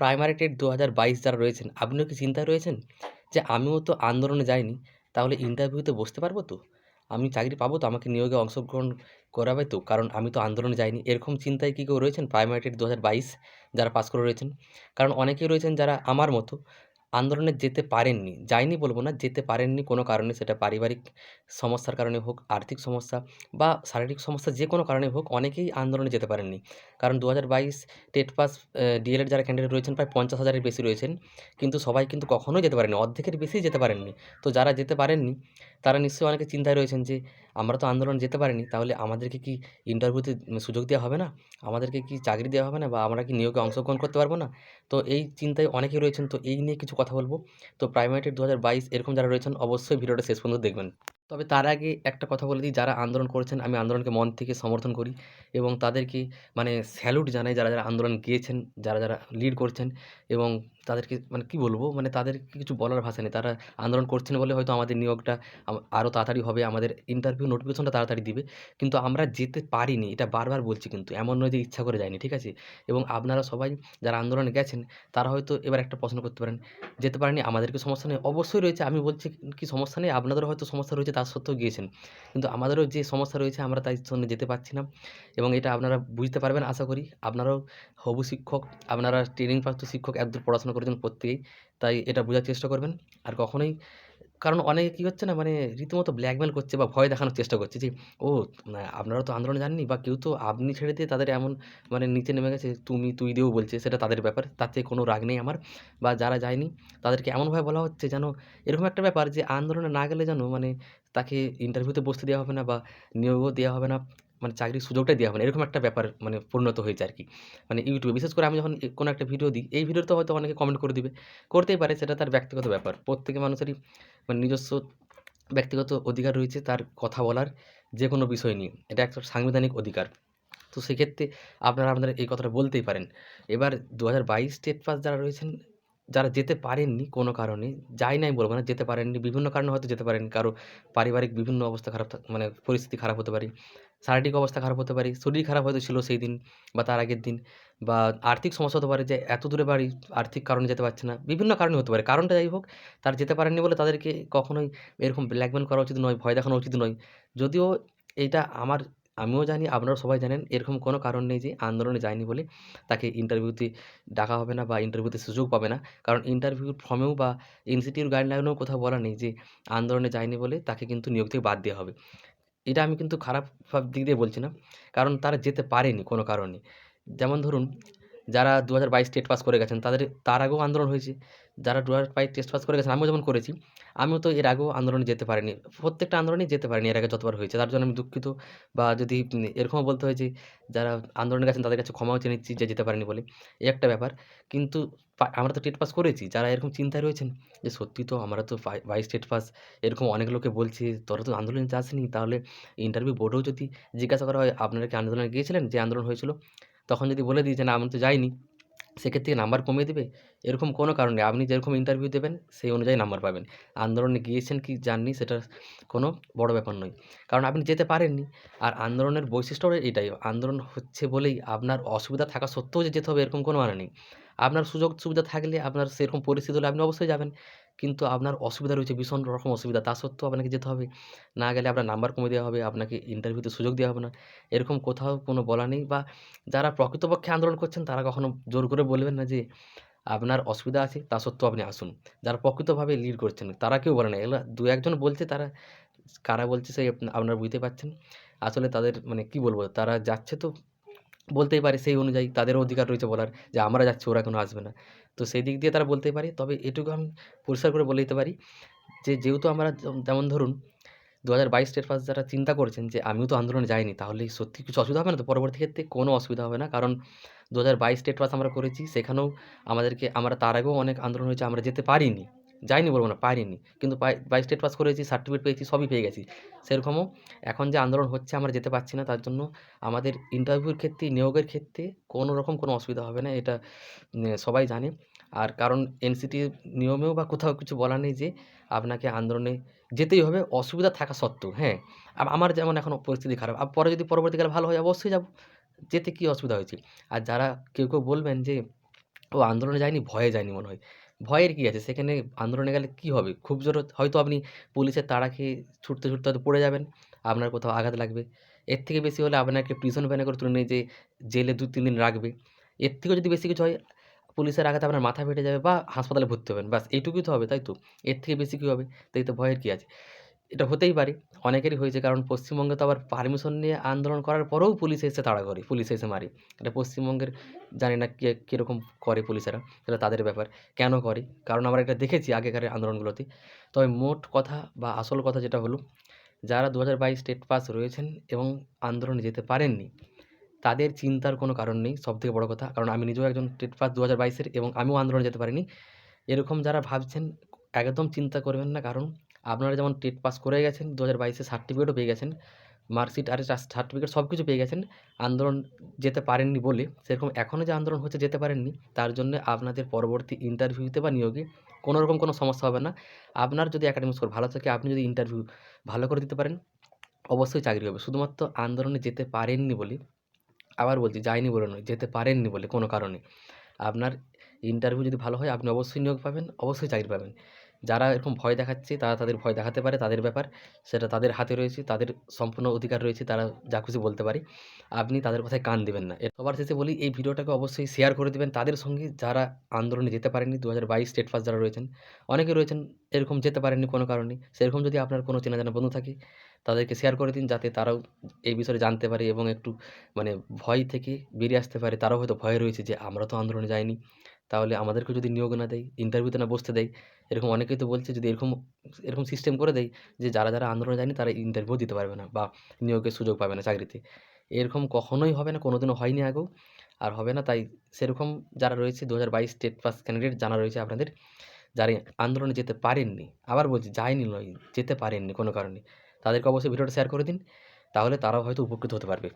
Primary TET দু হাজার বাইশ যারা রয়েছেন, আপনিও কি চিন্তায় রয়েছেন যে আমিও তো আন্দোলনে যাইনি? তাহলে ইন্টারভিউতে বসতে পারব তো? আমি চাকরি পাবো তো, আমাকে নিয়োগে অংশগ্রহণ করাবে তো? কারণ আমি তো আন্দোলনে যাইনি। এরকম চিন্তায় কী কেউ রয়েছেন? প্রাইমারি টেট দু হাজার বাইশ যারা পাস করে রয়েছেন? কারণ অনেকেই রয়েছেন যারা আমার মতো আন্দোলনে যেতে পারেননি যায়নি বলব না, যেতে পারেননি কোনো কারণে, সেটা পারিবারিক সমস্যার কারণে হোক, আর্থিক সমস্যা বা শারীরিক সমস্যা যে কোনো কারণে হোক, অনেকেই আন্দোলনে যেতে পারেননি। কারণ দু হাজার বাইশ টেট পাস ডিএলএড যারা ক্যান্ডিডেট রয়েছেন, প্রায় পঞ্চাশ হাজারের বেশি রয়েছেন। কিন্তু সবাই কিন্তু কখনোই যেতে পারেনি অর্ধেকের বেশি যেতে পারেননি। তো যারা যেতে পারেননি, তারা নিশ্চয়ই অনেকে চিন্তায় রয়েছেন যে আমরা তো আন্দোলনে যেতে পারিনি, তাহলে আমাদেরকে কি ইন্টারভিউতে সুযোগ দেওয়া হবে না? আমাদেরকে কি চাকরি দেওয়া হবে না? বা আমরা কি নিয়োগে অংশগ্রহণ করতে পারব না? তো এই চিন্তায় অনেকেই রয়েছেন, তো এই নিয়ে কিছু কথা বলব। তো প্রাইমারি টেট দু এরকম যারা রয়েছেন, অবশ্যই ভিডিওটা শেষ পর্যন্ত দেখবেন। তবে তার আগে একটা কথা বলে দিই, যারা আন্দোলন করেছেন, আমি আন্দোলনকে মন থেকে সমর্থন করি এবং তাদেরকে মানে স্যালুট জানাই, যারা যারা আন্দোলন গিয়েছেন, যারা যারা লিড করছেন এবং তাদেরকে মানে কি বলব? মানে তাদেরকে কিছু বলার ভাষা নেই। তারা আন্দোলন করছেন বলে হয়তো আমাদের নিয়োগটা আরও তাড়াতাড়ি হবে, আমাদের ইন্টারভিউ নোটিফিকেশনটা তাড়াতাড়ি দিবে। কিন্তু আমরা যেতে পারিনি, এটা বারবার বলছি কিন্তু, এমন নয় যে ইচ্ছা করে যায়নি, ঠিক আছে? এবং আপনারা সবাই যারা আন্দোলনে গেছেন, তারা হয়তো এবার একটা প্রশ্ন করতে পারেন, যেতে পারেনি, আমাদেরকে সমস্যা নেই। অবশ্যই রয়েছে, আমি বলছি কি সমস্যা নেই, আপনাদেরও হয়তো সমস্যা রয়েছে তার সত্ত্বেও গিয়েছেন। কিন্তু আমাদেরও যে সমস্যা রয়েছে, আমরা তাই জন্য যেতে পারছি না। এবং এটা আপনারা বুঝতে পারবেন, আশা করি। আপনারাও হবু শিক্ষক, আপনারা ট্রেনিং প্রাপ্ত শিক্ষক, এতদূর পড়াশোনা করেছেন প্রত্যেকেই। তাই এটা বোঝার চেষ্টা করবেন। আর কখনোই, কারণ অনেকে কী হচ্ছে না মানে রীতিমতো ব্ল্যাকমেল করছে বা ভয় দেখানোর চেষ্টা করছে যে, ও আপনারা তো আন্দোলনে যাননি বা কেউ তো আপনি ছেড়ে দিয়ে তাদের এমন মানে নিচে নেমে গেছে, তুমি, তুই দিয়েও বলছে, সেটা তাদের ব্যাপার। তাতে কোনো রাগ নেই আমার বা যারা যায়নি, তাদেরকে এমনভাবে বলা হচ্ছে যেন এরকম একটা ব্যাপার যে, আন্দোলনে না গেলে যেন মানে তাকে ইন্টারভিউতে বসতে দেওয়া হবে না বা নিয়োগও দেওয়া হবে না। মানে চাকরির সুযোগটাই দেওয়া হবে না এরকম একটা ব্যাপার মানে পরিণত হয়েছে আর কি মানে ইউটিউবে, বিশেষ করে আমি যখন কোনো একটা ভিডিও দিই, এই ভিডিওতে হয়তো অনেকে কমেন্ট করে দিবে। করতেই পারে, সেটা তার ব্যক্তিগত ব্যাপার। প্রত্যেকে মানুষেরই মানে নিজস্ব ব্যক্তিগত অধিকার রয়েছে তার কথা বলার যে কোনো বিষয় নিয়ে। এটা একটা সাংবিধানিক অধিকার। তো সেক্ষেত্রে আপনারা আপনারা এই কথাটা বলতেই পারেন। এবার দু হাজার বাইশ স্টেট পাস যারা রয়েছেন, যারা যেতে পারেননি কোনো কারণে, যাই নাই বলব না, যেতে পারেননি, বিভিন্ন কারণে হয়তো যেতে পারেন কারও পারিবারিক বিভিন্ন অবস্থা খারাপ মানে পরিস্থিতি খারাপ হতে পারে। শারীরিক অবস্থা খারাপ হতে পারে, শরীর খারাপ হয়তো ছিল সেই দিন বা তার আগের দিন বা আর্থিক সমস্যা হতে পারে যে এত দূরে বাড়ি আর্থিক কারণে যেতে পারছে না, বিভিন্ন কারণে হতে পারে। কারণটা যাই হোক, তার যেতে পারেননি বলে তাদেরকে কখনোই এরকম ব্ল্যাকমেল করা উচিত নয়, ভয় দেখানো উচিত নয়। যদিও এটা আমার, আমিও জানি, আপনারাও সবাই জানেন, এরকম কোনো কারণ নেই যে আন্দোলনে যায়নি বলে তাকে ইন্টারভিউতে ডাকা হবে না বা ইন্টারভিউতে সুযোগ পাবে না। কারণ ইন্টারভিউর ফর্মেও বা ইনস্টিটিউট গাইডলাইনেও কোথাও বলা নেই যে আন্দোলনে যায়নি বলে তাকে কিন্তু নিয়োগ থেকে বাদ দেওয়া হবে। এটা আমি কিন্তু খারাপ দিক দিয়ে বলছি না। কারণ তারা যেতে পারেনি কোনো কারণে। যেমন ধরুন, যারা দু হাজার বাইশ টেট পাস করে গেছেন, তাদের, তার আগেও আন্দোলন হয়েছে। যারা হাজার বাইশ টেস্ট পাস করে গেছেন, আমিও যেমন করেছি, আমিও তো এর আগেও আন্দোলনে যেতে পারিনি। প্রত্যেকটা আন্দোলনে যেতে পারিনি এর আগে যতবার হয়েছে, তার জন্য আমি দুঃখিত। বা যদি এরকমও বলতে হয় যে, যারা আন্দোলনে গেছেন তাদের কাছে ক্ষমাও চেয়ে নিচ্ছি যে যেতে পারেনি বলে। এই একটা ব্যাপার। কিন্তু আমরা তো টেট পাস করেছি, যারা এরকম চিন্তায় রয়েছেন যে, সত্যি তো আমরা তো বাইশ টেট পাস এরকম অনেক লোকে বলছে, তোরা তো আন্দোলনে যাসনি, তাহলে ইন্টারভিউ বোর্ডেও যদি জিজ্ঞাসা করা হয়, আপনারা কি আন্দোলনে গিয়েছিলেন যে আন্দোলন হয়েছিল? তখন যদি বলে দিই যে, না আমি তো যাইনি। সেক্ষেত্রে নাম্বার কমিয়ে দেবে? এরকম কোনো কারণ নেই। আপনি যেরকম ইন্টারভিউ দেবেন, সেই অনুযায়ী নাম্বার পাবেন। আন্দোলনে গিয়েছেন কি যাননি, সেটা কোনো বড় ব্যাপার নয়। কারণ আপনি যেতে পারেননি। আর আন্দোলনের বৈশিষ্ট্য এটাই। আন্দোলন হচ্ছে বলেই আপনার অসুবিধা থাকা সত্ত্বেও যে যেতে হবে, এরকম কোনো মানে নেই। আপনার সুযোগ সুবিধা থাকলে আপনার সেরকম পরিস্থিতি হলে আপনি অবশ্যই যাবেন। কিন্তু আপনার অসুবিধা রয়েছে, ভীষণ রকম অসুবিধা। তা সত্ত্বেও আপনাকে যেতে হবে। না গেলে আপনার নাম্বার কমে দেওয়া হবে, আপনাকে ইন্টারভিউতে সুযোগ দেওয়া হবে না। এরকম কোথাও কোনো বলা নেই বা যারা প্রকৃতপক্ষে আন্দোলন করছেন, তারা কখনো জোর করে বলবেন না যে, আপনার অসুবিধা আছে। তা সত্ত্বেও আপনি আসুন। যারা প্রকৃতভাবে লিড করছেন, তারা কেউ বলে না। এগুলো দু একজন বলছে, তারা কারা বলছে সেই আপনা- আপনারা বুঝতে পারছেন। আসলে তাদের মানে কি বলব, তারা যাচ্ছে তো বলতেই পারে সেই অনুযায়ী তাদেরও অধিকার রয়েছে বলার যে আমরা যাচ্ছি, ওরা কেন আসবে না। তো সেই দিক দিয়ে তারা বলতেই পারে। তবে এটুকু আমি পরিষ্কার করে বলে দিতে পারি যে, যেহেতু আমরা যেমন ধরুন দু হাজার বাইশ স্টেট পাস যারা চিন্তা করছেন যে, আমিও তো আন্দোলনে যাইনি, তাহলে সত্যি কিছু অসুবিধা হবে না তো? পরবর্তী ক্ষেত্রে কোনো অসুবিধা হবে না। কারণ দু হাজার বাইশ স্টেট পাস আমরা করেছি, সেখানেও আমাদেরকে, আমরা তার আগেও অনেক আন্দোলন হয়েছে, আমরা যেতে পারিনি। যাইনি বলব না, পারিনি। কিন্তু বাই স্টেট পাস করেছি সার্টিফিকেট পেয়েছি, সবই পেয়ে গেছি। সেরকমও এখন যে আন্দোলন হচ্ছে, আমরা যেতে পারছি না, তার জন্য আমাদের ইন্টারভিউর ক্ষেত্রে, নিয়োগের ক্ষেত্রে কোনো রকম কোনো অসুবিধা হবে না, এটা সবাই জানে। আর কারণ এনসিটির নিয়মেও বা কোথাও কিছু বলা নেই যে আপনাকে আন্দোলনে যেতেই হবে, অসুবিধা থাকা সত্ত্বেও হ্যাঁ। আম- আমার যেমন এখন পরিস্থিতি খারাপ, আর পরে যদি পরবর্তীকালে ভালো হয়, অবশ্যই যাব। যেতে কী অসুবিধা হয়েছে? আর যারা কেউ কেউ বলবেন যে, ও আন্দোলনে যায়নি, ভয়ে যায়নি মনে হয়। ভয়ের কী আছে? সেখানে আন্দোলনে গেলে কী হবে? খুব জোর হয়তো আপনি পুলিশের তাড়া খেয়ে ছুটতে ছুটতে হয়তো পড়ে যাবেন। আপনার কোথাও আঘাত লাগবে। এর থেকে বেশি হলে আপনাকে প্রিজন ভ্যানে করে তুলে নিয়ে যে জেলে দু, তিন দিন রাখবে। এর থেকেও যদি বেশি কিছু হয়, পুলিশের আঘাতে আপনার মাথা ফেটে যাবে বা হাসপাতালে ভর্তি হবেন। ব্যাস, এইটুকুই তো হবে, তাই তো? এর থেকে বেশি কী হবে? তাই তো ভয়ের কী আছে? এটা হতেই পারে। অনেকেরই হয়েছে কারণ পশ্চিমবঙ্গে তো আবার পারমিশন নিয়ে আন্দোলন করার পরেও পুলিশ এসে তাড়া করে, পুলিশ এসে মারে। এটা পশ্চিমবঙ্গের জানি না কে, কীরকম করে পুলিশেরা, সেটা তাদের ব্যাপার। কেন করে? কারণ আমরা এটা দেখেছি আগেকার আন্দোলনগুলোতে। তবে মোট কথা বা আসল কথা যেটা হলো, যারা দু হাজার বাইশ স্টেট পাস রয়েছেন এবং আন্দোলনে যেতে পারেননি, তাদের চিন্তার কোনো কারণ নেই, সবথেকে বড় কথা। কারণ আমি নিজেও একজন স্টেট পাস দু হাজার বাইশের এবং আমিও আন্দোলনে যেতে পারিনি। এরকম যারা ভাবছেন, একদম চিন্তা করবেন না। কারণ আপনারা যেমন টেট পাস করে গেছেন দু হাজার বাইশে সার্টিফিকেটও পেয়ে গেছেন মার্কশিট আর সার্টিফিকেট সব কিছু পেয়ে গেছেন, আন্দোলন যেতে পারেননি বলে, সেরকম এখনও যে আন্দোলন হচ্ছে যেতে পারেননি, তার জন্য আপনাদের পরবর্তী ইন্টারভিউতে বা নিয়োগে কোনো রকম কোনো সমস্যা হবে না। আপনার যদি একাডেমিক স্কোর ভালো থাকে, আপনি যদি ইন্টারভিউ ভালো করে দিতে পারেন, অবশ্যই চাকরি হবে। শুধুমাত্র আন্দোলনে যেতে পারেননি বলে, আবার বলছি যায়নি বলে নয়, যেতে পারেননি বলে কোনো কারণে। আপনার ইন্টারভিউ যদি ভালো হয়, আপনি অবশ্যই নিয়োগ পাবেন, অবশ্যই চাকরি পাবেন। যারা এরকম ভয় দেখাচ্ছে, তারা তাদের ভয় দেখাতে পারে, তাদের ব্যাপার। সেটা তাদের হাতে রয়েছে, তাদের সম্পূর্ণ অধিকার রয়েছে, তারা যা খুশি বলতে পারে। আপনি তাদের কথায় কান দেবেন না। সবার শেষে বলি, এই ভিডিওটাকে অবশ্যই শেয়ার করে দেবেন। তাদের সঙ্গে যারা আন্দোলনে যেতে পারেনি দু হাজার বাইশ স্টেট ফার্স্ট যারা রয়েছেন, অনেকে রয়েছেন, এরকম যেতে পারেননি কোনো কারণে। সেরকম যদি আপনার কোনো চেনা জানা বন্ধু থাকে, তাদেরকে শেয়ার করে দিন, যাতে তারাও এই বিষয়ে জানতে পারে এবং একটু মানে ভয় থেকে বেরিয়ে আসতে পারে। তারাও হয়তো ভয়ে রয়েছে যে, আমরা তো আন্দোলনে যাইনি। তাহলে আমাদেরকে যদি নিয়োগ না দেয় ইন্টারভিউতে না বসতে দেয়, এরকম অনেকেই তো বলছে যদি এরকম এরকম সিস্টেম করে দেয় যে যারা যারা আন্দোলনে যায়নি তারা ইন্টারভিউ দিতে পারবে না বা নিয়োগের সুযোগ পাবে না চাকরিতে। এরকম কখনোই হবে না, কোনোদিনও হয়নি আগেও, আর হবে না। তাই সেরকম যারা রয়েছে দু হাজার বাইশ স্টেট পাস ক্যান্ডিডেট জানা রয়েছে আপনাদের, যারা আন্দোলনে যেতে পারেননি, আবার বলছি যায়নি নয়, যেতে পারেননি কোনো কারণে, তাদেরকে অবশ্যই ভিডিওটা শেয়ার করে দিন, তাহলে তারাও হয়তো উপকৃত হতে পারবে।